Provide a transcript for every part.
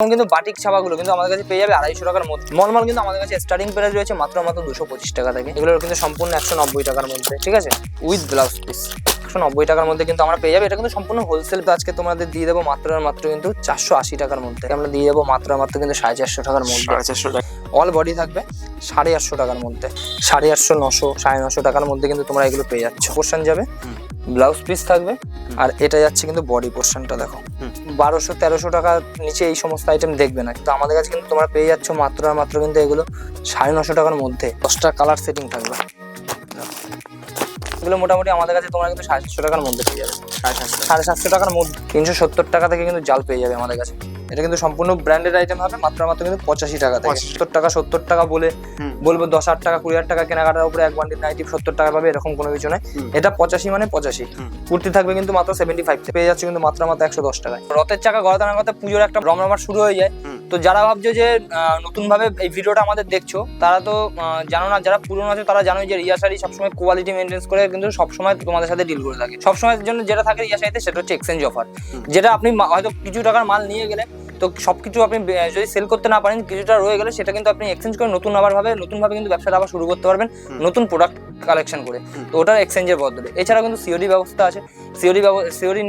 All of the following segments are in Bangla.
এবং কিন্তু বাটিক ছাপাগুলো কিন্তু আমাদের কাছে পেয়ে যাবে আড়াইশো টাকার মধ্যে। মলমল কিন্তু আমাদের কাছে স্টার্টিং প্রাইস রয়েছে মাত্র মাত্র দুশো পঁচিশ টাকা থেকে। এগুলো কিন্তু সম্পূর্ণ একশো নব্বই টাকার মধ্যে ঠিক আছে? উইথ ব্লাউজ পিস একশো নব্বই টাকার মধ্যে কিন্তু আমরা পেয়ে যাবে। এটা কিন্তু সম্পূর্ণ হোলসেল আজকে তোমাদের দিয়ে দেবো মাত্র মাত্র কিন্তু চারশো আশি টাকার মধ্যে। আমরা দিয়ে দেবো মাত্র মাত্র কিন্তু সাড়ে চারশো টাকার মধ্যে। চারশো টাকা। অল বডি থাকবে সাড়ে আটশো টাকার মধ্যে। সাড়ে আটশো নশো সাড়ে নশো টাকার মধ্যে কিন্তু তোমরা এগুলো পেয়ে যাচ্ছ। পোর্শন যাবে। ব্লাউজ পিস থাকবে। আর এটা যাচ্ছে কিন্তু বডি পোর্শনটা দেখো। বারোশো তেরোশো টাকার নিচে এই সমস্ত আইটেম দেখবে না। কিন্তু আমাদের কাছে কিন্তু তোমরা পেয়ে যাচ্ছ মাত্র আর মাত্র কিন্তু এগুলো সাড়ে নশো টাকার মধ্যে। দশটা কালার সেটিং থাকবে। এগুলো মোটামুটি আমাদের কাছে তোমরা কিন্তু সাড়ে সাতশো টাকার মধ্যে পেয়ে যাবে। সাড়ে সাতশো। সাড়ে সাতশো টাকার মধ্যে। তিনশো সত্তর টাকা থেকে কিন্তু জাল পেয়ে যাবে আমাদের কাছে। এটা কিন্তু সম্পূর্ণ ব্র্যান্ডেড আইটেম হবে মাত্র মাত্র কিন্তু পঁচাশি টাকা থেকে। 85 সত্তর টাকা সত্তর টাকা বলে। বলব দশ হাজার টাকা কুড়ি হাজার টাকা কেনাকাটার উপরে এক বান্ডিল নাইটি সত্তর টাকা পাবে এরকম কোনো কিছু নয়। এটা পঁচাশি মানে পঁচাশি। কুর্তি থাকবে কিন্তু মাত্র সেভেন্টি ফাইভ পেয়ে যাচ্ছে কিন্তু মাত্র মাত্র একশো দশ টাকায়। রথের চাকা গড়া টানার কথা পুজোর একটা রমরমার শুরু হয়ে যায়। তো যারা ভাবছ যে নতুন ভাবে এই ভিডিওটা আমাদের দেখছ তারা তো জানো না যারা পুরনো আছে তারা জানোই যে রিয়া শাড়ি সবসময় কোয়ালিটি মেনটেন্স করে কিন্তু সবসময় তোমাদের সাথে ডিল করে থাকে। সবসময়ের জন্য যেটা থাকে রিয়া শাড়িতে সেটা হচ্ছে এক্সচেঞ্জ অফার যেটা আপনি হয়তো কিছু টাকার মাল নিয়ে গেলে তো সব কিছু আপনি যদি সেল করতে না পারেন কিছুটা রয়ে গেলে সেটা কিন্তু আপনি এক্সচেঞ্জ করে নতুন আবার ভাবে নতুন ভাবে কিন্তু ব্যবসাটা আবার শুরু করতে পারবেন নতুন প্রোডাক্ট কালেকশন করে। তো ওটার এক্সচেঞ্জের বদলে। এছাড়া কিন্তু সিওডি ব্যবস্থা আছে। সিওডি সিওডি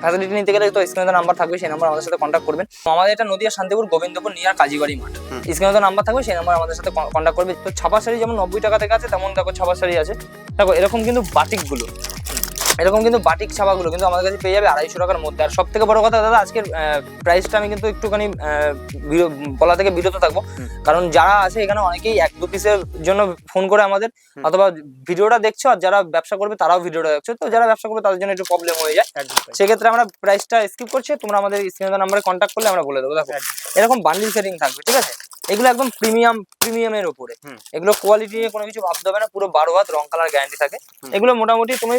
ফ্যাসিলিটি নিতে গেলে তো স্ক্রিনে নাম্বার থাকবে সেই নাম্বার আমাদের সাথে কন্ট্যাক্ট করবেন। আমাদের এটা নদিয়া শান্তিপুর গোবিন্দপুর নিয়ার কাজীবাড়ি মাঠ। স্ক্রিনে নাম্বার থাকবে সেই নাম্বার আমাদের সাথে কন্ট্যাক্ট করবে। তো ছাপা শাড়ি যেমন নব্বই টাকা থেকে আছে তেমন দেখো ছাপা শাড়ি আছে। দেখো এরকম কিন্তু বাটিকগুলো এরকম কিন্তু বাটিক ছাপাগুলো কিন্তু আমাদের কাছে পেয়ে যাবে আড়াইশো টাকার মধ্যে। আর সব থেকে বড় কথা দাদা আজকের প্রাইসটা আমি কিন্তু একটুখানি বলা থেকে বিরত থাকব। কারণ যারা আছে এখানে অনেকেই এক দু পিসের জন্য ফোন করে আমাদের অথবা ভিডিওটা দেখছ আর যারা ব্যবসা করবে তারাও ভিডিওটা দেখছ। তো যারা ব্যবসা করবে তাদের জন্য একটু প্রবলেম হয়ে যায়। সেক্ষেত্রে আমরা প্রাইসটা স্কিপ করছি তোমরা আমাদের স্ক্রিনের নাম্বারে কন্ট্যাক্ট করলে আমরা বলে দেবো। দেখো এরকম বান্ডিল সেটিং থাকবে ঠিক আছে? এগুলো একদম প্রিমিয়াম প্রিমিয়ামের উপরে। এগুলো কোয়ালিটি নিয়ে কোনো কিছু ভাবতে হবে না পুরো বারো হাত রং কালার গ্যারান্টি থাকে। এগুলো মোটামুটি তুমি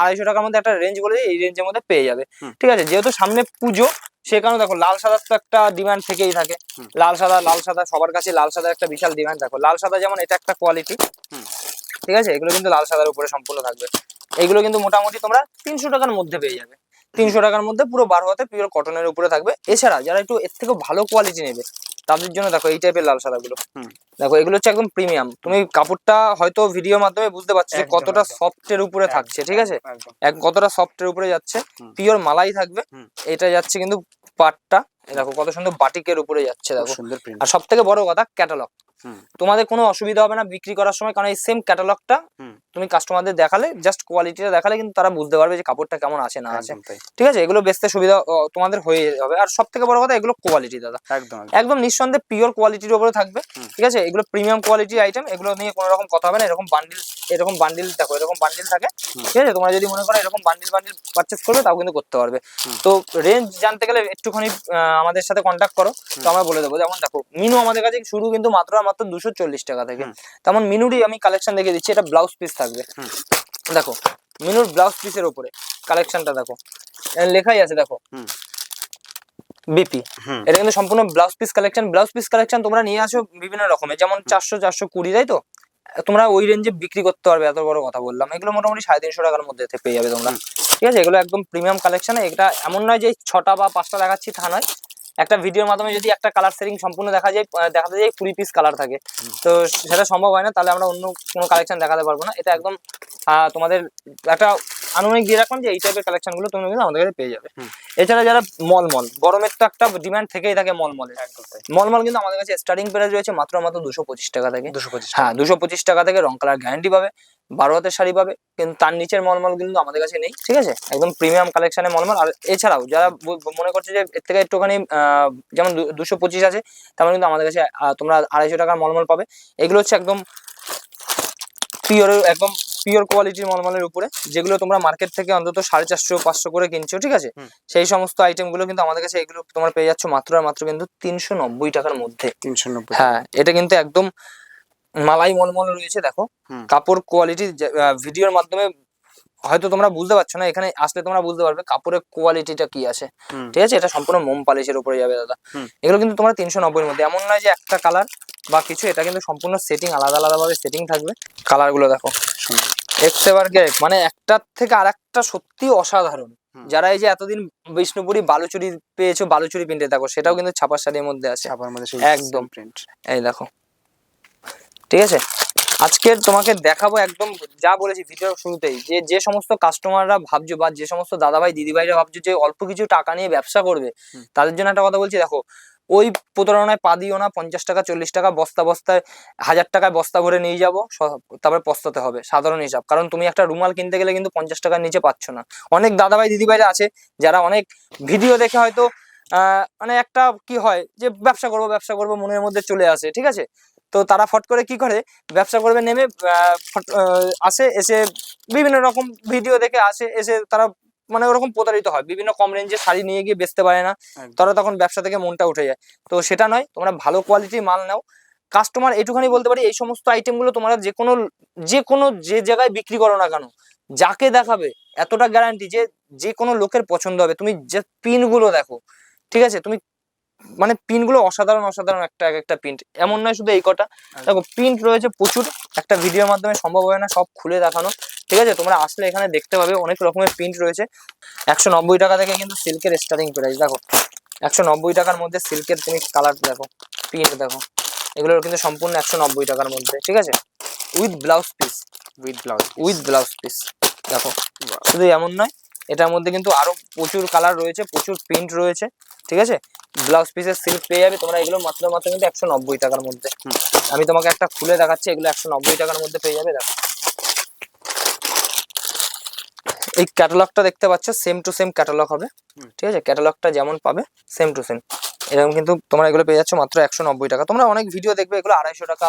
আড়াইশো টাকার মধ্যে একটা রেঞ্জ বলে এই রেঞ্জের মধ্যে পেয়ে যাবে। ঠিক আছে? যেহেতু সামনে পুজো সে কারণে দেখো লাল সাদার তো একটা ডিমান্ড থেকেই থাকে। লাল সাদা লাল সাদা সবার কাছে লাল সাদার একটা বিশাল ডিমান্ড দেখো। লাল সাদা যেমন এটা একটা কোয়ালিটি ঠিক আছে? এগুলো কিন্তু লাল সাদার উপরে সম্পূর্ণ থাকবে। এগুলো কিন্তু মোটামুটি তোমরা তিনশো টাকার মধ্যে পেয়ে যাবে। তিনশো টাকার মধ্যে পুরো বারো হাতে পিওর কটনের উপরে থাকবে। এছাড়া যারা একটু এর থেকে ভালো কোয়ালিটি নেবে তাদের জন্য দেখো এই টাইপের লাল সাদাগুলো গুলো দেখো এগুলো হচ্ছে একদম প্রিমিয়াম তুমি কাপড়টা হয়তো ভিডিও মাধ্যমে বুঝতে পারছ যে কতটা সফট সফটের উপরে থাকছে ঠিক আছে? এক কতটা সফটের উপরে যাচ্ছে পিওর মালাই থাকবে। এটা যাচ্ছে কিন্তু পাটটা। দেখো কত সুন্দর বাটিকের উপরে যাচ্ছে দেখো। সুন্দর প্রিন্ট আর সব থেকে বড় কথা ক্যাটালগ হুম। তোমাদের কোনো অসুবিধা হবে না বিক্রি করার সময় কারণ এই সেম ক্যাটালগটা। তুমি কাস্টমারদের দেখালে জাস্ট কোয়ালিটিটা দেখালে কিন্তু তারা বুঝতে পারবে যে কাপড়টা কেমন আছে না আছে। ঠিক আছে? এগুলো বেচতে সুবিধা তোমাদের হয়ে যাবে। আর সব থেকে বড় কথা এগুলো কোয়ালিটি দাদা। একদম একদম। একদম নিঃসন্দেহে পিওর কোয়ালিটির উপরে থাকবে। ঠিক আছে? এগুলো প্রিমিয়াম কোয়ালিটির আইটেম এগুলো নিয়ে কোনো রকম কথা হবে না। এরকম বান্ডিল এরকম বান্ডিল দেখো এরকম বান্ডিল থাকে। ঠিক আছে? তোমরা যদি মনে করো এরকম বান্ডিল বান্ডিল পারচেস করবে তাও কিন্তু করতে পারবে। তো রেঞ্জ জানতে গেলে একটুখানি আহ, আমাদের সাথে কন্ট্যাক্ট করো তো আমরা বলে দেবো। যেমন দেখো মিনু আমাদের কাছে শুরু কিন্তু মাত্র মাত্র দুশো চল্লিশ টাকা থেকে। তেমন মিনুরই আমি কালেকশন দেখে দিচ্ছি এটা ব্লাউজ পিস থাকবে। দেখো মিনুর ব্লাউজ পিসের উপরে কালেকশনটা দেখো। লেখাই আছে দেখো। বিপি এটা কিন্তু সম্পূর্ণ blouse piece collection blouse piece collection তোমরা নিয়ে আসো বিভিন্ন রকমের যেমন চারশো চারশো কুড়ি তাই তো? তোমরা ওই রেঞ্জে বিক্রি করতে পারবে এত বড় কথা বললাম। এগুলো মোটামুটি সাড়ে তিনশো টাকার মধ্যে পেয়ে যাবে তোমরা। ঠিক আছে? এগুলো একদম প্রিমিয়াম কালেকশন এটা এমন নয় যে ছটা বা পাঁচটা দেখাচ্ছি তা নয়। একটা ভিডিওর মাধ্যমে যদি একটা কালার সেটিং সম্পূর্ণ দেখা যায় দেখাতে যায় কুড়ি পিস কালার থাকে। তো সেটা সম্ভব হয় না। তাহলে আমরা অন্য কোনো কালেকশন দেখাতে পারব না। এটা একদম আহ, তোমাদের একটা আনুমানিক দিয়ে রাখলাম যে এই টাইপের কালেকশনগুলো তোমরা কিন্তু আমাদের কাছে পেয়ে যাবে। এছাড়া যারা মলমল গরমের তো একটা ডিমান্ড থেকেই থাকে মলমলের মলমল কিন্তু আমাদের কাছে স্টার্টিং প্রাইস রয়েছে মাত্র মাত্র দুশো পঁচিশ টাকা থেকে। দুশো পঁচিশ হ্যাঁ দুশো পঁচিশ টাকা থেকে রং কালার গ্যারান্টি পাবে বারো হাতের শাড়ি পাবে কিন্তু তার নিচের মলমল কিন্তু আমাদের কাছে নেই ঠিক আছে? একদম প্রিমিয়াম কালেকশনের মলমল। আর এছাড়াও যারা মনে করছে যে এর থেকে একটুখানি যেমন দুশো পঁচিশ আছে তেমন কিন্তু আমাদের কাছে তোমরা আড়াইশো টাকার মলমল পাবে। এগুলো হচ্ছে একদম পিওর একদম পিওর কোয়ালিটির মলমলের উপরে যেগুলো তোমরা মার্কেট থেকে অন্তত সাড়ে চারশো পাঁচশো করে কিনছো ঠিক আছে? সেই সমস্ত আইটেমগুলো কিন্তু আমাদের কাছে এগুলো তোমরা পেয়ে যাচ্ছ মাত্র আর মাত্র কিন্তু তিনশো নব্বই টাকার মধ্যে। তিনশো নব্বই হ্যাঁ এটা কিন্তু একদম মালাই মলমল রয়েছে দেখো। কাপড় কোয়ালিটি ভিডিওর মাধ্যমে হয়তো তোমরা বুঝতে পারছ না এখানে আসলে তোমরা বুঝতে পারবে কাপড়ের কোয়ালিটিটা কি আছে। ঠিক আছে? এটা সম্পূর্ণ মোম পালিশের উপরে যাবে দাদা। এগুলো কিন্তু তোমরা তিনশো নব্বইয়ের মধ্যে এমন নয় যে একটা কালার বা কিছু এটা কিন্তু সম্পূর্ণ সেটিং আলাদা আলাদা ভাবে সেটিং থাকবে। কালারগুলো দেখো। সুন্দর। এক্স এবার মানে একটার থেকে আর একটা সত্যি অসাধারণ যারা এই যে এতদিন বিষ্ণুপুরি বালুচুরি পেয়েছ বালুচুরি প্রিন্টে দেখো সেটাও কিন্তু ছাপার শাড়ির মধ্যে আছে। ছাপার মধ্যে একদম। প্রিন্ট এই দেখো। ঠিক আছে? আজকে তোমাকে দেখাবো একদম যা বলেছি ভিডিও শুরুতেই যে যে সমস্ত কাস্টমাররা ভাবছ বা যে সমস্ত দাদাভাই দিদিভাইরা ভাবছ যে অল্প কিছু টাকা নিয়ে ব্যবসা করবে তাদের জন্য একটা কথা বলছি দেখো ওই প্রতারণায় পা দিও না পঞ্চাশ টাকা চল্লিশ টাকা বস্তা বস্তায় হাজার টাকায় বস্তা ভরে নিয়ে যাব তারপরে পস্তাতে হবে সাধারণ হিসাব। কারণ তুমি একটা রুমাল কিনতে গেলে কিন্তু পঞ্চাশ টাকার নিচে পাচ্ছ না। অনেক দাদাভাই দিদিভাইরা আছে যারা অনেক ভিডিও দেখে হয়তো মানে একটা কি হয় যে ব্যবসা করব ব্যবসা করব মনের মধ্যে চলে আসে ঠিক আছে? তো তারা ফট করে কি করে? ব্যবসা করবে নেমে আসে এসে বিভিন্ন রকম ভিডিও দেখে আসে এসে তারা মানে ওরকম প্রতারিত হয়। বিভিন্ন কম রেঞ্জে শাড়ি নিয়ে গিয়ে বেচতে পারে না। তারা তখন ব্যবসা থেকে মনটা উঠে যায়। তো সেটা নয় তোমরা ভালো কোয়ালিটির মাল নাও। কাস্টমার এটুখানি বলতে পারি এই সমস্ত আইটেমগুলো তোমরা যে কোনো যে কোনো যে জায়গায় বিক্রি করো না কেন যাকে দেখাবে এতটা গ্যারান্টি যে যে কোনো লোকের পছন্দ হবে। তুমি যে পিনগুলো দেখো ঠিক আছে? তুমি মানে পিনগুলো অসাধারণ অসাধারণ একটা এক একটা প্রিন্ট এমন নয় শুধু এই কটা। দেখো প্রিন্ট রয়েছে প্রচুর। একটা ভিডিওর মাধ্যমে সম্ভব হয় না সব খুলে দেখানো। ঠিক আছে? তোমরা আসলে এখানে দেখতে পাবে অনেক রকমের প্রিন্ট রয়েছে। একশো নব্বই টাকা থেকে কিন্তু সিল্কের স্টার্টিং প্রাইস দেখো। একশো নব্বই টাকার মধ্যে সিল্কের তুমি কালার দেখো প্রিন্ট দেখো। এগুলোর কিন্তু সম্পূর্ণ একশো নব্বই টাকার মধ্যে ঠিক আছে? With blouse piece with blouse with blouse piece দেখো। শুধু এমন নয় এটার মধ্যে কিন্তু আরও প্রচুর কালার রয়েছে প্রচুর প্রিন্ট রয়েছে ঠিক আছে? ব্লাউজ পিসের সিল্ক পেয়ে যাবে তোমরা এগুলো মাত্র মাত্র কিন্তু একশো নব্বই টাকার মধ্যে। আমি তোমাকে একটা খুলে দেখাচ্ছি এগুলো একশো নব্বই টাকার মধ্যে পেয়ে যাবে দেখো। এই ক্যাটালগটা দেখতে পাচ্ছ সেম টু সেম ক্যাটালগ হবে ঠিক আছে? ক্যাটালগটা যেমন পাবে সেম টু সেম এরকম কিন্তু তোমরা এগুলো পেয়ে যাচ্ছ মাত্র একশো নব্বই টাকা। তোমরা অনেক ভিডিও দেখবে এগুলো আড়াইশো টাকা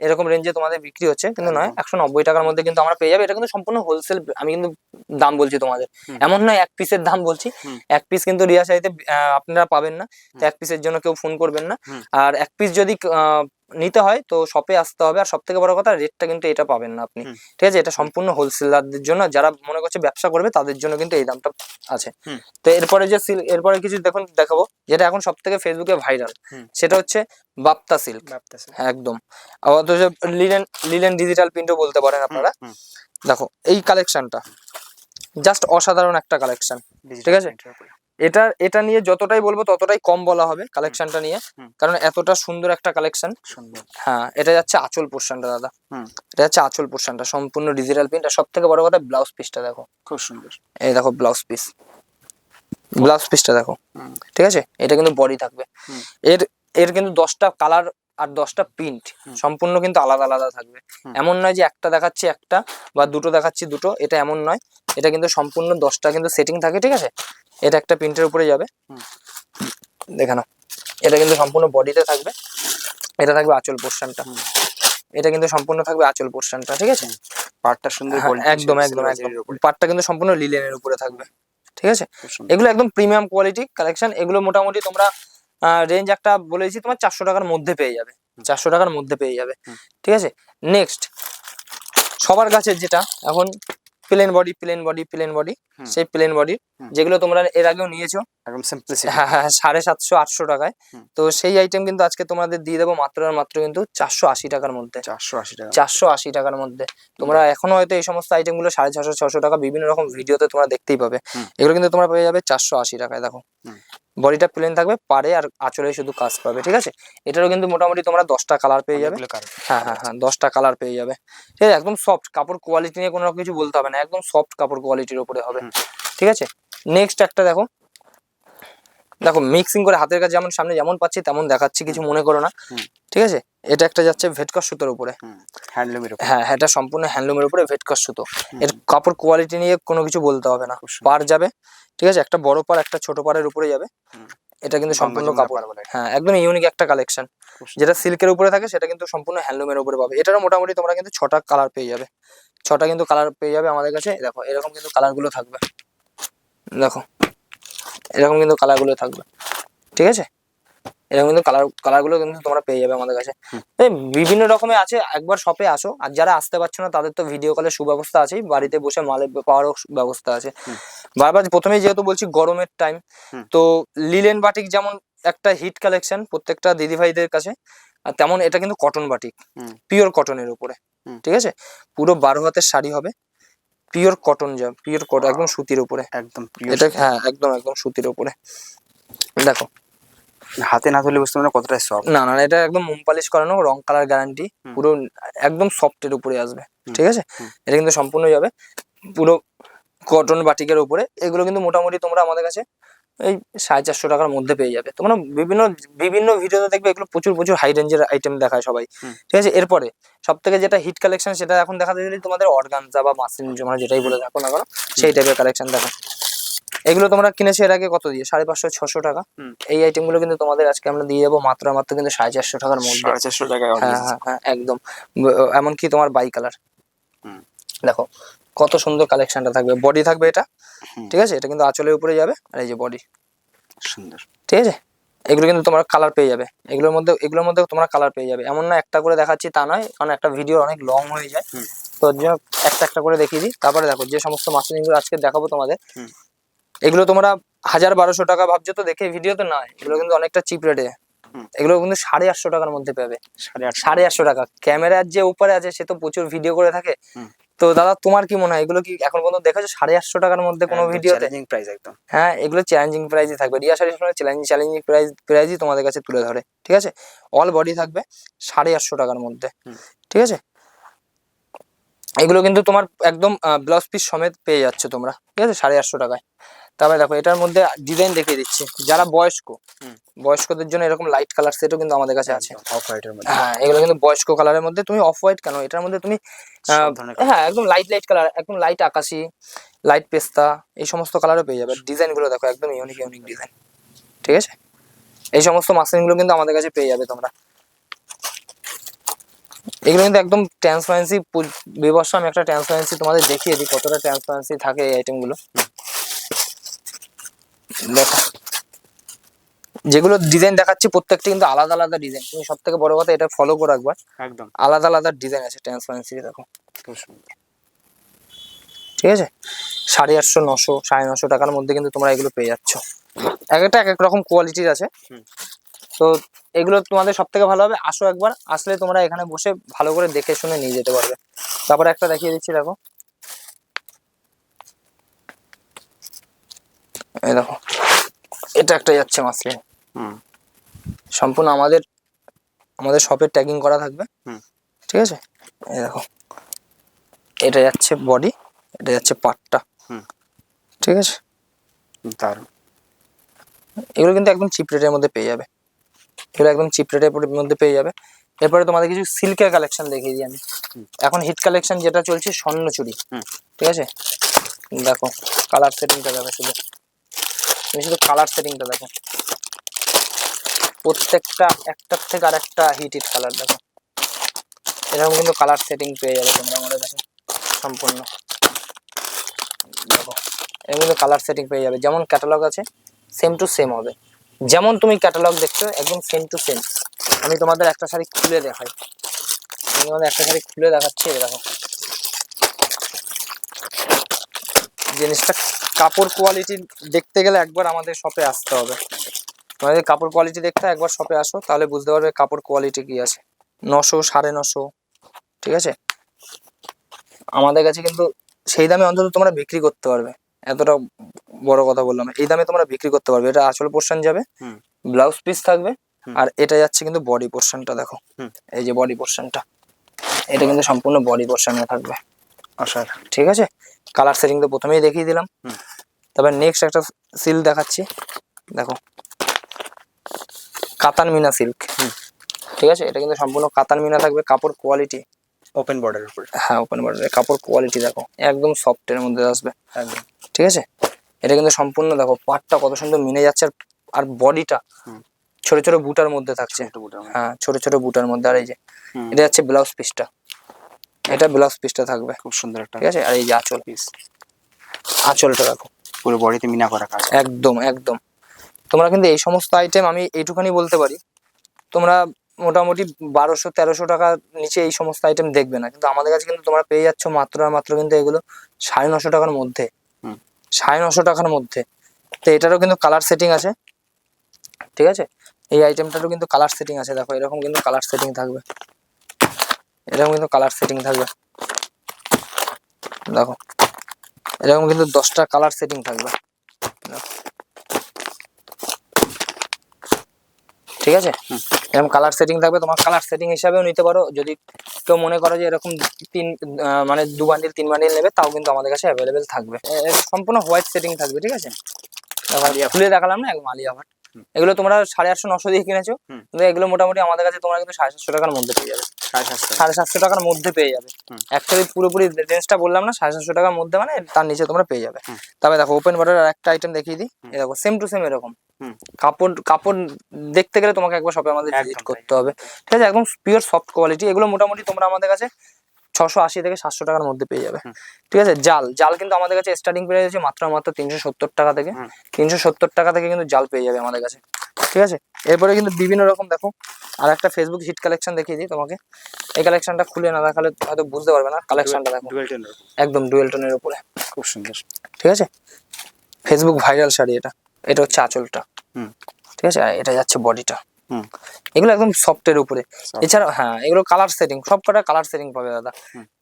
এরকম রেঞ্জে তোমাদের বিক্রি হচ্ছে কিন্তু নয় একশো নব্বই টাকার মধ্যে কিন্তু আমরা পেয়ে যাবে। এটা কিন্তু সম্পূর্ণ হোলসেল আমি কিন্তু দাম বলছি তোমাদের। এমন নয় এক পিসের দাম বলছি। এক পিস কিন্তু রিয়া শাড়িতে আহ, আপনারা পাবেন না। তো এক পিসের জন্য কেউ ফোন করবেন না। আর এক পিস যদি আহ, নিতে হয় তো শপে আসতে হবে। আর সব থেকে বড় কথা রেটটা কিন্তু এটা পাবেন না আপনি। ঠিক আছে? এটা সম্পূর্ণ হোলসেলারদের জন্য যারা মনে করছে ব্যবসা করবে তাদের জন্য কিন্তু এই দামটা আছে। তো এরপরে যে সিল্ক এরপরে কিছু দেখুন দেখাবো। যেটা এখন সব থেকে ফেসবুকে ভাইরাল সেটা হচ্ছে বাপ্তা সিল্ক একদম। অথচ লিলেন লিলেন ডিজিটাল প্রিন্টও বলতে পারেন আপনারা। দেখো এই কালেকশনটা জাস্ট অসাধারণ একটা কালেকশন ঠিক আছে? এটা এটা নিয়ে যতটাই বলব ততটাই কম বলা হবে কালেকশনটা নিয়ে। কারণ এতটা সুন্দর একটা কালেকশন হ্যাঁ এটা যাচ্ছে আঁচল পোর্শনটা দাদা। হুম। এটা যাচ্ছে আঁচল পোর্শনটা সম্পূর্ণ ডিজিটাল প্রিন্ট আর সব থেকে বড় কথা ব্লাউজ পিসটা দেখো। খুব সুন্দর। এই দেখো ব্লাউজ পিস ব্লাউজ পিসটা দেখো। ঠিক আছে? এটা কিন্তু বডি থাকবে। এর এর কিন্তু দশটা কালার আর দশটা প্রিন্ট সম্পূর্ণ কিন্তু আলাদা আলাদা থাকবে। এমন নয় যে একটা দেখাচ্ছি একটা বা দুটো দেখাচ্ছি দুটো এটা এমন নয়। এটা কিন্তু সম্পূর্ণ দশটা কিন্তু সেটিং থাকে ঠিক আছে? এটা একটা প্রিন্টের উপরে যাবে। দেখানো এটা কিন্তু সম্পূর্ণ বডিতে থাকবে। এটা থাকবে আঁচল পোর্শনটা। এটা কিন্তু সম্পূর্ণ থাকবে আঁচল পোর্শনটা ঠিক আছে? পার্টটা সুন্দর হ্যাঁ, একদম একদম একদম। পাটটা কিন্তু সম্পূর্ণ লিলেনের উপরে থাকবে ঠিক আছে? এগুলো একদম প্রিমিয়াম কোয়ালিটি কালেকশন এগুলো মোটামুটি তোমরা রেঞ্জ একটা বলেছি তোমার চারশো টাকার মধ্যে পেয়ে যাবে। চারশো টাকার মধ্যে পেয়ে যাবে ঠিক আছে? নেক্সট সবার কাছে যেটা এখন plain body plain body plain body. সেই প্লেন বডি হুম। যেগুলো তোমরা এর আগেও নিয়েছো। হ্যাঁ হ্যাঁ সাড়ে সাতশো আটশো টাকায়। তো সেই আইটেম কিন্তু আজকে তোমাদের দিয়ে দেবো মাত্র আর মাত্র কিন্তু চারশো আশি টাকার মধ্যে। চারশো আশি টাকা। চারশো আশি টাকার মধ্যে। তোমরা এখনও হয়তো এই সমস্ত আইটেমগুলো সাড়ে ছশো ছশো টাকা বিভিন্ন রকম ভিডিওতে তোমরা দেখতেই পাবে। এগুলো কিন্তু তোমরা পেয়ে যাবে চারশো আশি টাকায় দেখো। বডিটা প্লেন থাকবে পারে আর আঁচলে শুধু কাজ পাবে ঠিক আছে? এটারও কিন্তু মোটামুটি তোমরা দশটা কালার পেয়ে যাবে। হ্যাঁ হ্যাঁ হ্যাঁ দশটা কালার পেয়ে যাবে। ঠিক আছে একদম সফট কাপড় কোয়ালিটি নিয়ে কোনো কিছু বলতে হবে না একদম সফট কাপড় কোয়ালিটির উপরে হবে। ঠিক আছে? নেক্সট একটা দেখো। দেখো মিক্সিং করে হাতের কাছে যেমন সামনে যেমন পাচ্ছি তেমন দেখাচ্ছি কিছু মনে করো না। ঠিক আছে? এটা একটা যাচ্ছে ভেটকস সুতোর উপরে। হ্যান্ডলুমের উপরে। হ্যাঁ এটা সম্পূর্ণ হ্যান্ডলুমের উপরে ভেটকস সুতো। এর কাপড় কোয়ালিটি নিয়ে কোনো কিছু বলতে হবে না। পার যাবে। ঠিক আছে? একটা বড় পার একটা ছোট পারের উপরে যাবে। এটা কিন্তু সম্পূর্ণ কাপড়। হ্যাঁ একদম ইউনিক একটা কালেকশন যেটা সিল্কের উপরে থাকে সেটা কিন্তু সম্পূর্ণ হ্যান্ডলুমের উপরে পাবে। এটারও মোটামুটি তোমরা কিন্তু ছটা কালার পেয়ে যাবে। ছটা কিন্তু কালার পেয়ে যাবে আমাদের কাছে। দেখো এরকম কিন্তু কালারগুলো থাকবে। দেখো এরকম কিন্তু কালারগুলো থাকবে। ঠিক আছে? এরকম কিন্তু কালার কালারগুলো কিন্তু তোমরা পেয়ে যাবে আমাদের কাছে। বিভিন্ন রকমের আছে একবার শপে আসো আর যারা আসতে পারছ না তাদের তো ভিডিও কলের সুব্যবস্থা আছেই বাড়িতে বসে মালের পাওয়ারও ব্যবস্থা আছে। বারবার প্রথমেই যেহেতু বলছি গরমের টাইম তো লিলেন বাটিক যেমন একটা হিট কালেকশন প্রত্যেকটা দিদিভাইদের কাছে আর তেমন এটা কিন্তু কটন বাটিক। পিওর কটনের উপরে ঠিক আছে? পুরো বারো হাতের শাড়ি হবে পিওর কটন যা পিওর কটন একদম সুতির উপরে। একদম এটা হ্যাঁ একদম একদম সুতির উপরে। দেখো হাতে না ধরলে বুঝতে পারবে কতটা সফট না না না, এটা একদম মোম পালিশ করানো রং কালার গ্যারান্টি পুরো একদম সফটের উপরে আসবে ঠিক আছে? এটা কিন্তু সম্পূর্ণ যাবে পুরো কটন বাটিকের উপরে এগুলো কিন্তু মোটামুটি তোমরা আমাদের কাছে এই সাড়ে চারশো টাকার মধ্যে পেয়ে যাবে। তোমরা বিভিন্ন বিভিন্ন ভিডিওতে দেখবে এগুলো প্রচুর প্রচুর হাই রেঞ্জের আইটেম দেখায় সবাই ঠিক আছে? এরপরে সব থেকে যেটা হিট কালেকশন সেটা এখন দেখাতে গেলে তোমাদের অর্গানজা বা মাসিন মানে যেটাই বলে থাকো না কেন সেই টাইপের কালেকশন দেখো এগুলো তোমরা কিনেছো এর আগে কত দিয়ে? সাড়ে পাঁচশো ছশো টাকা। এই আইটেমগুলো কিন্তু তোমাদের আজকে আমরা দিয়ে যাব মাত্র মাত্র কিন্তু সাড়ে চারশো টাকার মধ্যে। সাড়ে চারশো টাকা হ্যাঁ হ্যাঁ হ্যাঁ একদম। এমনকি তোমার বাই কালার দেখো কত সুন্দর কালেকশনটা থাকবে। বডি থাকবে এটা ঠিক আছে? এটা কিন্তু আঁচলের উপরে যাবে আর এই যে বডি সুন্দর। ঠিক আছে? এগুলো কিন্তু তোমরা কালার পেয়ে যাবে। এগুলোর মধ্যে এগুলোর মধ্যে তোমরা কালার পেয়ে যাবে। এমন না একটা করে দেখাচ্ছি তা নয় কারণ একটা ভিডিও অনেক লং হয়ে যায়। তো একটা একটা করে দেখিয়ে দিই। তারপরে দেখো যে সমস্ত মাসলিনগুলো আজকে দেখাবো তোমাদের। এগুলো তোমরা হাজার বারোশো টাকা ভাবছ তো দেখে ভিডিওতে নয়। এগুলো কিন্তু অনেকটা চিপ রেটে এগুলো কিন্তু সাড়ে আটশো টাকার মধ্যে পাবে। সাড়ে আটশো। টাকা। ক্যামেরার যে উপরে আছে সে তো প্রচুর ভিডিও করে থাকে। তো দাদা তোমার কি মনে হয়? এগুলো কি এখন পর্যন্ত দেখেছ? সাড়ে আটশো টাকার মধ্যে কোনো ভিডিও চ্যালেঞ্জিং প্রাইস একদম। হ্যাঁ এগুলো চ্যালেঞ্জিং প্রাইজই থাকবে। রিয়া শাড়ির সময় চ্যালেঞ্জিং চ্যালেঞ্জিং প্রাইস প্রাইজই তোমাদের কাছে তুলে ধরে। ঠিক আছে? অল বডি থাকবে সাড়ে আটশো টাকার মধ্যে। ঠিক আছে? এগুলো কিন্তু তোমার একদম ব্লাউজ পিস সমেত পেয়ে যাচ্ছে তোমরা। ঠিক আছে? সাড়ে আটশো টাকায়। তারপরে দেখো এটার মধ্যে ডিজাইন দেখিয়ে দিচ্ছি। যারা বয়স্ক বয়স্কদের জন্য এরকম লাইট কালার সেটও কিন্তু আমাদের কাছে আছে। অফ হোয়াইটের মধ্যে। হ্যাঁ এগুলো কিন্তু বয়স্ক কালারের মধ্যে। তুমি অফ হোয়াইট কেন? এটার মধ্যে তুমি হ্যাঁ একদম লাইট লাইট কালার একদম লাইট আকাশি লাইট পেস্তা এই সমস্ত কালারও পেয়ে যাবে। ডিজাইনগুলো দেখো একদম ইউনিক ইউনিক ডিজাইন ঠিক আছে? এই সমস্ত মাসলিনগুলো কিন্তু আমাদের কাছে পেয়ে যাবে তোমরা। এগুলো কিন্তু একদম ট্রান্সপারেন্সি বিবর্ষ আমি একটা ট্রান্সপারেন্সি তোমাদের দেখিয়ে দিই কতটা ট্রান্সপারেন্সি থাকে এই আইটেমগুলো দেখো। যেগুলো ডিজাইন দেখাচ্ছি প্রত্যেকটা কিন্তু আলাদা আলাদা ডিজাইন তুমি সব থেকে বড় কথা এটা ফলো করে রাখবা একদম। আলাদা আলাদা ডিজাইন আছে ট্রান্সপারেন্সি দেখো। খুব সুন্দর। ঠিক আছে? সাড়ে আটশো নশো সাড়ে নশো টাকার মধ্যে কিন্তু তোমরা এগুলো পেয়ে যাচ্ছ। এক একটা এক এক রকম কোয়ালিটির আছে। তো এগুলো তোমাদের সব থেকে ভালো হবে। আসো একবার আসলে তোমরা এখানে বসে ভালো করে দেখে শুনে নিয়ে যেতে পারবে। তারপরে একটা দেখিয়ে দিচ্ছি দেখো। এই দেখো এটা একটা যাচ্ছে হুম। সম্পূর্ণ আমাদের আমাদের শপের ট্যাগিং করা থাকবে। হুম। ঠিক আছে? এই দেখো এটা যাচ্ছে বডি এটা যাচ্ছে পাটটা। হুম। ঠিক আছে? দারুণ। এগুলো কিন্তু একদম চিপ রেটের মধ্যে পেয়ে যাবে। এগুলো একদম চিপ রেটের মধ্যে পেয়ে যাবে। এরপরে তোমাদের কিছু সিল্কের কালেকশন দেখিয়ে দিই আমি। এখন হিট কালেকশন যেটা চলছে স্বর্ণচুরি। ঠিক আছে? দেখো কালার সেটিংটা দেখো শুধু। তুমি শুধু কালার সেটিংটা দেখো। প্রত্যেকটা একটার থেকে আর একটা হিট হিট কালার দেখো। এরকম কিন্তু কালার সেটিং পেয়ে যাবে তোমরা আমাদের কাছে। সম্পূর্ণ। দেখো এরকম কিন্তু কালার সেটিং পেয়ে যাবে। যেমন ক্যাটালগ আছে সেম টু সেম হবে। যেমন তুমি ক্যাটালগ দেখছ, একদম সেম টু সেম আমি তোমাদের একটা শাড়ি খুলে দেখাই। আমি তোমাদের একটা শাড়ি খুলে দেখাচ্ছি দেখো। জিনিসটা কাপড় কোয়ালিটি দেখতে গেলে একবার আমাদের শপে আসতে হবে। তোমাদের কাপড় কোয়ালিটি দেখতে একবার শপে আসো, তাহলে বুঝতে পারবে কাপড় কোয়ালিটি কি আছে। নশো, সাড়ে নশো, ঠিক আছে? আমাদের কাছে কিন্তু সেই দামে অন্তত তোমরা বিক্রি করতে পারবে। এতটা বড় কথা বললাম এই দামে তোমরা বিক্রি করতে পারবে। এটা আসল পোর্শন যাবে। ব্লাউজ পিস থাকবে। আর এটা যাচ্ছে কিন্তু বডি পোর্শনটা দেখো। এই যে বডি পোর্শনটা এটা কিন্তু সম্পূর্ণ বডি পোর্শনে থাকবে। অসাধারণ। ঠিক আছে? কালার সেটিং তো প্রথমেই দেখিয়ে দিলাম। তারপর নেক্সট একটা সিল্ক দেখাচ্ছি। দেখো। কাতান মিনা সিল্ক। ঠিক আছে? এটা কিন্তু সম্পূর্ণ কাতান মিনা থাকবে। কাপড় কোয়ালিটি ওপেন বর্ডারের উপরে। হ্যাঁ ওপেন বর্ডারের কাপড় কোয়ালিটি দেখো। একদম সফটের মধ্যে আসবে। একদম। ঠিক আছে? এটা কিন্তু সম্পূর্ণ দেখো পাটটা কত সুন্দর মিনে যাচ্ছে আর- বডিটা ছোট ছোট বুটার মধ্যে থাকছে। হ্যাঁ ছোট ছোট বুটার মধ্যে। আর এই যে এটা যাচ্ছে ব্লাউজ পিসটা। এটা ব্লাউজ পিসটা থাকবে। খুব সুন্দর একটা ঠিক আছে? আর এই যে আঁচল পিস। আঁচলটা দেখো। পুরো বডিতে মিনা করা কাজ। একদম একদম। তোমরা কিন্তু এই সমস্ত আইটেম আমি এইটুখানি বলতে পারি। তোমরা মোটামুটি বারোশো তেরোশো টাকা নিচে এই সমস্ত আইটেম দেখবে না। কিন্তু আমাদের কাছে কিন্তু তোমরা পেয়ে যাচ্ছ মাত্র আর মাত্র কিন্তু এগুলো সাড়ে নশো টাকার মধ্যে। সাড়ে নশো টাকার মধ্যে। তো এটারও কিন্তু কালার সেটিং আছে। ঠিক আছে? এই আইটেমটারও কিন্তু কালার সেটিং আছে। দেখো, এরকম কিন্তু কালার সেটিং থাকবে। এরকম কিন্তু কালার সেটিং থাকবে। দেখো, এরকম কিন্তু দশটা কালার সেটিং থাকবে। ঠিক আছে? এরকম কালার সেটিং থাকবে, তোমার কালার সেটিং হিসাবেও নিতে পারো। যদি কেউ মনে করো যে এরকম তিন মানে দু বান্ডিল তিন বান্ডিল নেবে, তাও কিন্তু আমাদের কাছে অ্যাভেলেবেল থাকবে। সম্পূর্ণ হোয়াইট সেটিং থাকবে, ঠিক আছে? খুলে দেখালাম না, একদম আলিয়া ভাট। এগুলো তোমরা সাড়ে আটশো নশো দিয়ে কিনেছো। কিন্তু এগুলো মোটামুটি আমাদের কাছে তোমরা কিন্তু সাড়ে সাতশো টাকার মধ্যে পেয়ে যাবে। সাড়ে সাতশো টাকার মধ্যে পেয়ে যাবে। হুম। অ্যাকচুয়ালি পুরোপুরি রেঞ্জটা বললাম না সাড়ে সাতশো টাকার মধ্যে মানে তার নিচে তোমরা পেয়ে যাবে। তবে দেখো ওপেন বাটার আর একটা আইটেম দেখিয়ে দিই। দেখো সেম টু সেম এরকম। কাপড় কাপড় দেখতে গেলে তোমাকে একবার শপে আমাদের ভিজিট করতে হবে। ঠিক আছে একদম পিওর সফট কোয়ালিটি এগুলো মোটামুটি তোমরা আমাদের কাছে ছশো আশি থেকে সাতশো টাকার মধ্যে পেয়ে যাবে। ঠিক আছে? জাল জাল কিন্তু আমাদের কাছে স্টার্টিং পেয়ে যাচ্ছে মাত্র মাত্র তিনশো সত্তর টাকা থেকে। তিনশো সত্তর টাকা থেকে কিন্তু জাল পেয়ে যাবে আমাদের কাছে। ঠিক আছে? এরপরে কিন্তু বিভিন্ন রকম দেখো আর একটা ফেসবুক হিট কালেকশন দেখিয়ে দিই তোমাকে। এই কালেকশনটা খুলে না দেখালে হয়তো বুঝতে পারবে না। কালেকশনটা দেখো। একদম ডুয়েল টোনের উপরে। খুব সুন্দর। ঠিক আছে? ফেসবুক ভাইরাল শাড়ি এটা। এটা হচ্ছে আঁচলটা। ঠিক আছে? এটা যাচ্ছে বডিটা এগুলো একদম সফটের উপরে। এছাড়া হ্যাঁ এগুলো কালার সেটিং সব কটা কালার সেটিং পাবে দাদা।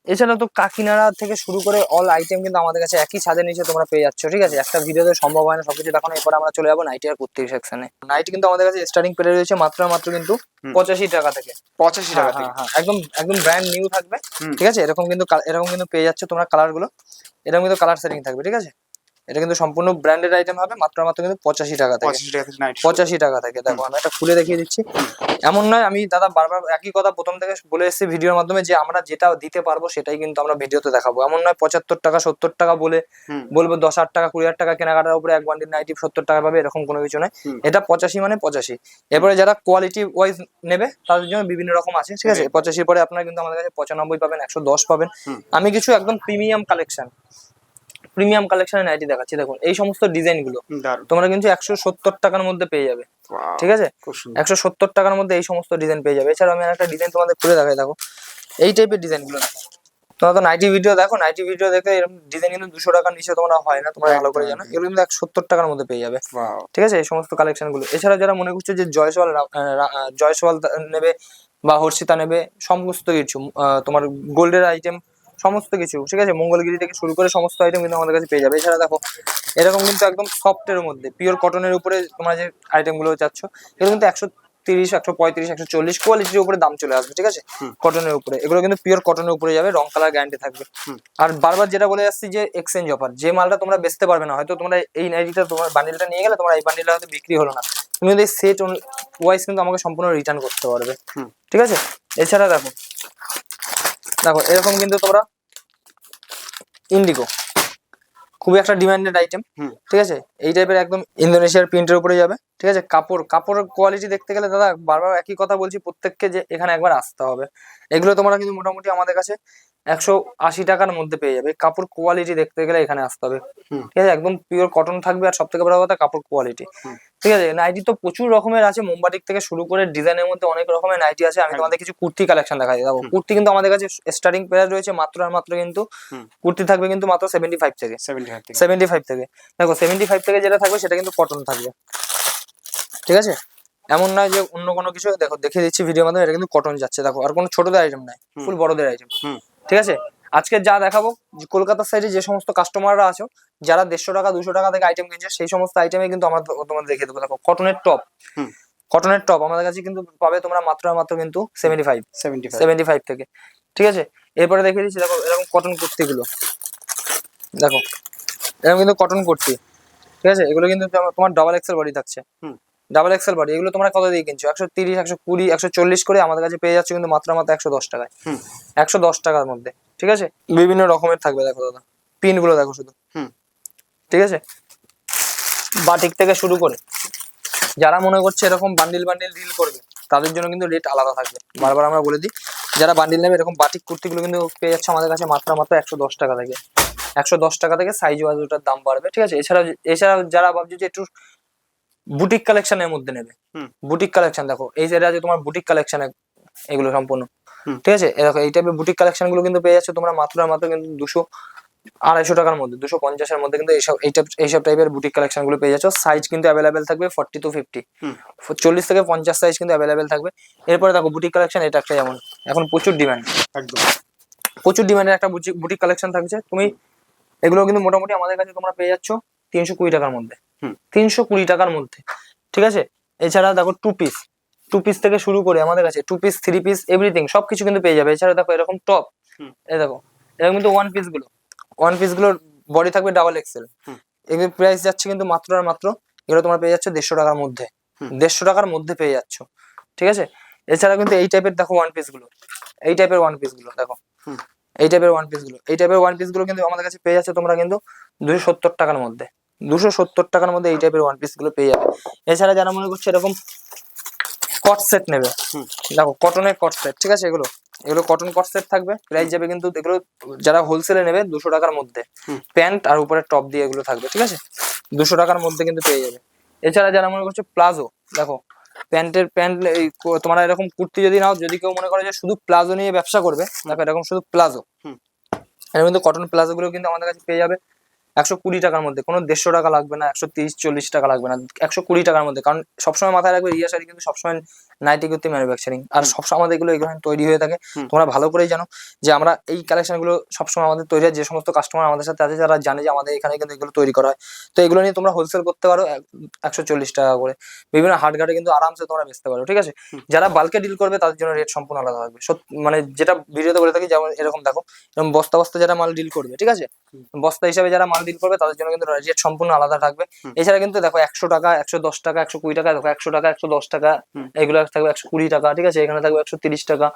এছাড়া তো কাকিনাড়া থেকে শুরু করে অল আইটেম কিন্তু আমাদের কাছে একই ছাদের নিচে তোমরা পেয়ে যাচ্ছ ঠিক আছে? একটা ভিডিওতে সম্ভব হয় না সবকিছু দেখানো এরপর আমরা চলে যাব নাইটি আর কুর্তি সেকশনে নাইটি কিন্তু আমাদের কাছে স্টার্টিং পেরে রয়েছে মাত্র মাত্র কিন্তু পঁচাশি টাকা থেকে। পঁচাশি টাকা হ্যাঁ, থেকে। হ্যাঁ, হ্যাঁ, একদম একদম ব্র্যান্ড নিউ থাকবে ঠিক আছে? এরকম কিন্তু এরকম কিন্তু পেয়ে যাচ্ছে তোমরা কালারগুলো। এরকম কিন্তু কালার সেটিং থাকবে ঠিক আছে? এটা কিন্তু সম্পূর্ণ ব্র্যান্ডেড আইটেম হবে মাত্র মাত্র কিন্তু পঁচাশি টাকা থেকে। পঁচাশি টাকা থেকে দেখো আমি একটা খুলে দেখিয়ে দিচ্ছি। এমন নয় আমি দাদা বারবার একই কথা প্রথম থেকে বলে এসেছি ভিডিওর মাধ্যমে যে আমরা যেটা দিতে পারব সেটাই কিন্তু আমরা ভিডিওতে দেখাবো। এমন নয় পঁচাত্তর টাকা সত্তর টাকা বলে বলব দশ হাজার টাকা কুড়ি হাজার টাকা কেনাকাটার উপরে এক বান্ডিল নাইটি সত্তর টাকা পাবে এরকম কোনো কিছু নয়। এটা পঁচাশি মানে পঁচাশি। এরপরে যারা কোয়ালিটি ওয়াইজ নেবে তাদের জন্য বিভিন্ন রকম আছে ঠিক আছে? পঁচাশির পরে আপনারা কিন্তু আমাদের কাছে পঁচানব্বই পাবেন একশো দশ পাবেন। আমি কিছু একদম প্রিমিয়াম কালেকশন প্রিমিয়াম কালেকশনের নাইটি দেখাচ্ছি। দেখুন এই সমস্ত ডিজাইনগুলো তোমরা কিন্তু একশো সত্তর টাকার মধ্যে পেয়ে যাবে। ঠিক আছে? একশো সত্তর টাকার মধ্যে এই সমস্ত ডিজাইন পেয়ে যাবে। এছাড়া আমি একটা ডিজাইন তোমাদের খুলে দেখাই দেখো। এই টাইপের ডিজাইনগুলো দেখো। তোমরা তো নাইটি ভিডিও দেখো নাইটি ভিডিও দেখে এরকম ডিজাইন কিন্তু দুশো টাকার নিচে তোমরা হয় না তোমরা ভালো করে জানো। এগুলো কিন্তু একশো সত্তর টাকার মধ্যে পেয়ে যাবে। ঠিক আছে? এই সমস্ত কালেকশনগুলো। এছাড়া যারা মনে করছে যে জয়সওয়াল জয়সওয়াল নেবে বা হর্ষিতা নেবে সমস্ত কিছু তোমার গোল্ডের আইটেম সমস্ত কিছু ঠিক আছে? মঙ্গলগিরি থেকে শুরু করে সমস্ত আইটেম কিন্তু আমাদের কাছে পেয়ে যাবে। এছাড়া দেখো এরকম কিন্তু একদম সফটের মধ্যে পিওর কটনের উপরে তোমরা যে আইটেমগুলো চাচ্ছ এগুলো কিন্তু একশো তিরিশ একশো পঁয়ত্রিশ একশো চল্লিশ কোয়ালিটির উপরে দাম চলে আসবে ঠিক আছে? কটনের উপরে। এগুলো কিন্তু পিওর কটনের উপরে যাবে রং কালার গ্যারান্টি থাকবে। আর বারবার যেটা বলে যাচ্ছি যে এক্সচেঞ্জ অফার যে মালটা তোমরা বেচতে পারবে না হয়তো তোমরা এই নাইটিটা তোমার বান্ডিলটা নিয়ে গেলে তোমার এই বান্ডিলটা হয়তো বিক্রি হলো না। তুমি কিন্তু সেট ওয়াইজ কিন্তু আমাকে সম্পূর্ণ রিটার্ন করতে পারবে। ঠিক আছে? এছাড়া দেখো দেখো এরকম কিন্তু তোমরা ইন্ডিগো খুবই একটা ডিমান্ডেড আইটেম। ঠিক আছে? এই টাইপের একদম ইন্দোনেশিয়ার প্রিন্টের উপরে যাবে ঠিক আছে? কাপড় কাপড়ের কোয়ালিটি দেখতে গেলে দাদা বারবার একই কথা বলছি প্রত্যেককে যে এখানে একবার আসতে হবে। এগুলো তোমরা কিন্তু মোটামুটি আমাদের কাছে একশো আশি টাকার মধ্যে পেয়ে যাবে। কাপড় কোয়ালিটি দেখতে গেলে এখানে আসতে হবে। ঠিক আছে? একদম পিওর কটন থাকবে আর সব থেকে বড় কথা কাপড় কোয়ালিটি ঠিক আছে? নাইটি তো প্রচুর রকমের আছে। মোমবাটিক থেকে শুরু করে ডিজাইনের মধ্যে অনেক রকমের নাইটি আছে। আমি তোমাদের কিছু কুর্তি কালেকশন দেখা হুম। কুর্তি কিন্তু আমাদের কাছে স্টার্টিং প্রাইস রয়েছে মাত্র আর মাত্র কিন্তু কুর্তি থাকবে কিন্তু মাত্র সেভেন্টি ফাইভ থেকে। সেভেন্টি ফাইভ থেকে। দেখো সেভেন্টি ফাইভ থেকে যেটা থাকবে সেটা কিন্তু কটন থাকবে। ঠিক আছে? এমন নয় যে অন্য কোনো কিছু। দেখো দেখে দিচ্ছি ভিডিওর মাধ্যমে। এটা কিন্তু কটন যাচ্ছে। দেখো আর কোনো ছোটদের আইটেম নাই। ফুল বড়দের আইটেম। ঠিক আছে? আজকে যা দেখাবো কলকাতার সাইডে যে সমস্ত কাস্টমাররা আছো যারা দেড়শো টাকা দুশো টাকা থেকে আইটেম কিনছে সেই সমস্ত আইটেমে কিন্তু আমরা তোমাদের দেখিয়ে দেবো। দেখো কটনের টপ হুম। কটনের টপ আমাদের কাছে কিন্তু পাবে তোমরা মাত্র মাত্র কিন্তু সেভেন্টি ফাইভ 75 সেভেন্টি ফাইভ থেকে। ঠিক আছে? এরপরে দেখিয়ে দিচ্ছি দেখো এরকম কটন কুর্তিগুলো। দেখো এরকম কিন্তু কটন কুর্তি। ঠিক আছে? এগুলো কিন্তু তোমার- ডাবল এক্সেল বডি থাকছে। হুম। ডাবল এক্সেল বডি এগুলো তোমরা কত দিয়ে কিনছো? একশো তিরিশ একশো কুড়ি একশো চল্লিশ করে আমাদের কাছে পেয়ে যাচ্ছে কিন্তু মাত্র মাত্র একশো দশ টাকায়। একশো দশ টাকার মধ্যে ঠিক আছে? বিভিন্ন রকমের থাকবে দেখো দাদা। পিনগুলো দেখো শুধু। ঠিক আছে? বাটিক থেকে শুরু করে যারা মনে করছে এরকম বান্ডিল বান্ডিল ডিল করবে তাদের জন্য কিন্তু রেট আলাদা থাকবে। বারবার আমরা বলে দিই যারা বান্ডিল নেবে এরকম বাটিক কুর্তিগুলো কিন্তু পেয়ে যাচ্ছে আমাদের কাছে মাত্র মাত্র একশো দশ টাকা থেকে। একশো দশ টাকা থেকে সাইজ ওয়াইজ ওটার দাম বাড়বে ঠিক আছে? এছাড়া এছাড়া যারা ভাবছে যে একটু বুটিক কালেকশনের মধ্যে নেবে। হুম। বুটিক কালেকশন দেখো এই যেটা আছে তোমার বুটিক কালেকশন এগুলো সম্পূর্ণ। ঠিক আছে? দেখো এই টাইপের বুটিক কালেকশনগুলো কিন্তু পেয়ে যাচ্ছ তোমরা মাত্র মাত্র কিন্তু দুশো আড়াইশো টাকার মধ্যে দুশো পঞ্চাশের মধ্যে কিন্তু এইসব এইসব এইসব টাইপের বুটিক কালেকশনগুলো পেয়ে যাচ্ছ। সাইজ কিন্তু অ্যাভেলেবেল থাকবে ফর্টি টু ফিফটি চল্লিশ থেকে পঞ্চাশ সাইজ কিন্তু অ্যাভেলেবেল থাকবে। এরপরে দেখো বুটিক কালেকশন এটা একটা যেমন এখন প্রচুর ডিমান্ড একদম। প্রচুর ডিমান্ডের একটা বুটিক কালেকশন থাকছে। তুমি এগুলো কিন্তু মোটামুটি আমাদের কাছে তোমরা পেয়ে যাচ্ছ তিনশো কুড়ি টাকার মধ্যে। তিনশো কুড়ি টাকার মধ্যে ঠিক আছে? এছাড়া দেখো টু পিস টু পিস থেকে শুরু করে আমাদের কাছে two piece three piece everything সবকিছু কিন্তু পেয়ে যাবে। এছাড়া দেখো এরকম টপ। এই দেখো এরকম কিন্তু ওয়ান পিসগুলো ওয়ান পিসগুলোর বডি থাকবে ডাবল এক্সেল এগুলো প্রাইস যাচ্ছে কিন্তু মাত্র আর মাত্র এগুলো তোমার পেয়ে যাচ্ছ দেড়শো টাকার মধ্যে। দেড়শো টাকার মধ্যে পেয়ে যাচ্ছ ঠিক আছে? এছাড়া কিন্তু এই টাইপের দেখো ওয়ান পিসগুলো এই টাইপের ওয়ান পিসগুলো দেখো। এই টাইপের ওয়ান পিসগুলো এই টাইপের ওয়ান পিসগুলো কিন্তু আমাদের কাছে পেয়ে যাচ্ছে তোমরা কিন্তু দুশো সত্তর টাকার মধ্যে। দুশো সত্তর টাকার মধ্যে এই টাইপের ওয়ান পিসগুলো পেয়ে যাবে। এছাড়া যারা মনে করছে এরকম কট সেট নেবে। দেখো কটনের কট সেট ঠিক আছে এগুলো? এগুলো কটন কট সেট থাকবে প্রাইস যাবে কিন্তু এগুলো যারা হোলসেলে নেবে দুশো টাকার মধ্যে। প্যান্ট আর উপরে টপ দিয়ে এগুলো থাকবে ঠিক আছে? দুশো টাকার মধ্যে কিন্তু পেয়ে যাবে। এছাড়া যারা মনে করছে প্লাজো দেখো প্যান্টের প্যান্ট এই তোমরা এরকম কুর্তি যদি নাও যদি কেউ মনে করে যে শুধু প্লাজো নিয়ে ব্যবসা করবে দেখো এরকম শুধু প্লাজো হুম। এর মধ্যে কটন প্লাজো গুলো কিন্তু আমাদের কাছে পেয়ে যাবে। একশো কুড়ি টাকার মধ্যে, কোনো দেড়শো টাকা লাগবে না, একশো তিরিশ, চল্লিশ টাকা লাগবে না, একশো কুড়ি টাকার মধ্যে। কারণ সবসময় মাথায় রাখবে, রিয়া শাড়ি কিন্তু সবসময় নাইটি করতে ম্যানুফ্যাকচারিং আর সবসময় আমাদের এগুলো এগুলো তৈরি হয়ে থাকে। তোমরা ভালো করেই জানো যে আমরা এই কালেকশনগুলো সবসময় আমাদের তৈরি হয়। যে সমস্ত কাস্টমার আমাদের সাথে আছে যারা জানে যে আমাদের এখানে কিন্তু এগুলো তৈরি করা হয়। তো এগুলো নিয়ে তোমরা হোলসেল করতে পারো একশো চল্লিশ টাকা করে। বিভিন্ন হাট ঘাটে কিন্তু আরামসে তোমরা বেচতে পারো ঠিক আছে? যারা বালকে ডিল করবে তাদের জন্য রেট সম্পূর্ণ আলাদা থাকবে। মানে যেটা ভিডিওতে বলে থাকি যেমন এরকম দেখো এরকম বস্তা বস্তা যারা মাল ডিল করবে ঠিক আছে? বস্তা হিসাবে যারা মাল ডিল করবে তাদের জন্য কিন্তু রেট সম্পূর্ণ আলাদা থাকবে। এছাড়া কিন্তু দেখো একশো টাকা একশো দশ টাকা একশো কুড়ি টাকা দেখো একশো টাকা একশো দশ টাকা। এগুলো থাকবে একশো কুড়ি টাকা ঠিক আছে? এখানে থাকবে একশো তিরিশ টাকা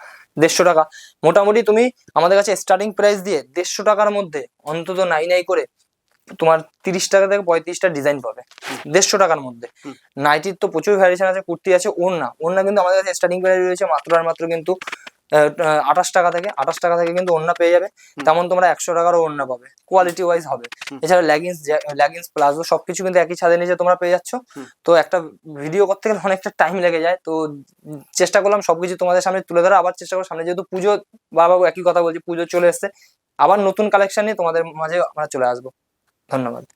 দেড়শো টাকা। মোটামুটি তুমি আমাদের কাছে স্টার্টিং প্রাইস দিয়ে দেড়শো টাকার মধ্যে অন্তত নাই নাই করে তোমার তিরিশ টাকা থেকে পঁয়ত্রিশটা ডিজাইন পাবে। দেড়শো টাকার মধ্যে। নাইটির তো প্রচুর ভ্যারিয়েশন আছে কুর্তি আছে ওড়না। ওড়না কিন্তু আমাদের কাছে স্টার্টিং প্রাইস রয়েছে মাত্র আর মাত্র কিন্তু আঠাশ টাকা থেকে আঠাশ টাকা থেকে কিন্তু ওড়না পেয়ে যাবে। তেমন তোমরা একশো টাকারও ওড়না পাবে। কোয়ালিটি ওয়াইজ হবে। এছাড়া লেগিংস লেগিংস প্লাজো সবকিছু কিন্তু একই ছাদের নিচে তোমরা পেয়ে যাচ্ছ। তো একটা ভিডিও করতে গেলে অনেকটা টাইম লেগে যায়। তো চেষ্টা করলাম সবকিছু তোমাদের সামনে তুলে ধরা আবার চেষ্টা করব সামনে যেহেতু পুজো বাবা একই কথা বলছি পুজো চলে এসছে। আবার নতুন কালেকশন নিয়ে তোমাদের মাঝে আমরা চলে আসব। ধন্যবাদ।